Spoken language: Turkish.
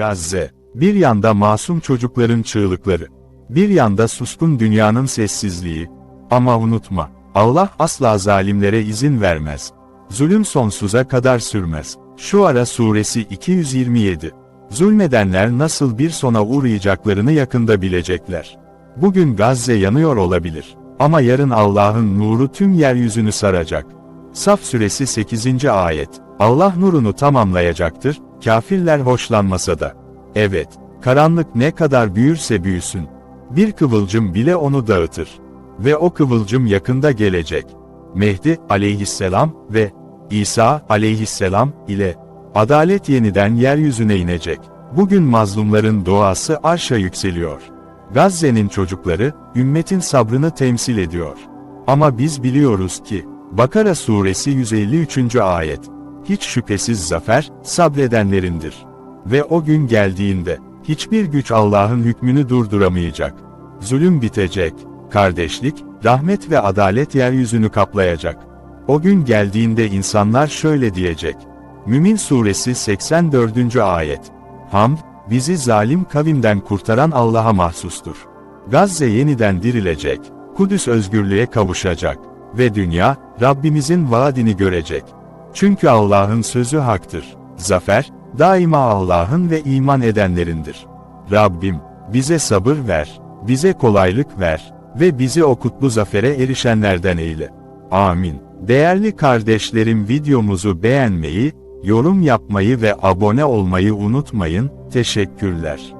Gazze. Bir yanda masum çocukların çığlıkları. Bir yanda suskun dünyanın sessizliği. Ama unutma, Allah asla zalimlere izin vermez. Zulüm sonsuza kadar sürmez. Şu ara suresi 227. Zulmedenler nasıl bir sona uğrayacaklarını yakında bilecekler. Bugün Gazze yanıyor olabilir. Ama yarın Allah'ın nuru tüm yeryüzünü saracak. Saf suresi 8. ayet. Allah nurunu tamamlayacaktır, kafirler hoşlanmasa da. Evet, karanlık ne kadar büyürse büyüsün. Bir kıvılcım bile onu dağıtır. Ve o kıvılcım yakında gelecek. Mehdi aleyhisselam ve İsa aleyhisselam ile adalet yeniden yeryüzüne inecek. Bugün mazlumların duası arşa yükseliyor. Gazze'nin çocukları, ümmetin sabrını temsil ediyor. Ama biz biliyoruz ki, Bakara suresi 153. ayet, hiç şüphesiz zafer, sabredenlerindir. Ve o gün geldiğinde, hiçbir güç Allah'ın hükmünü durduramayacak. Zulüm bitecek, kardeşlik, rahmet ve adalet yeryüzünü kaplayacak. O gün geldiğinde insanlar şöyle diyecek. Mümin suresi 84. ayet. Hamd, bizi zalim kavimden kurtaran Allah'a mahsustur. Gazze yeniden dirilecek, Kudüs özgürlüğe kavuşacak ve dünya, Rabbimizin vaadini görecek. Çünkü Allah'ın sözü haktır. Zafer, daima Allah'ın ve iman edenlerindir. Rabbim, bize sabır ver, bize kolaylık ver ve bizi o kutlu zafere erişenlerden eyle. Amin. Değerli kardeşlerim videomuzu beğenmeyi, yorum yapmayı ve abone olmayı unutmayın, teşekkürler.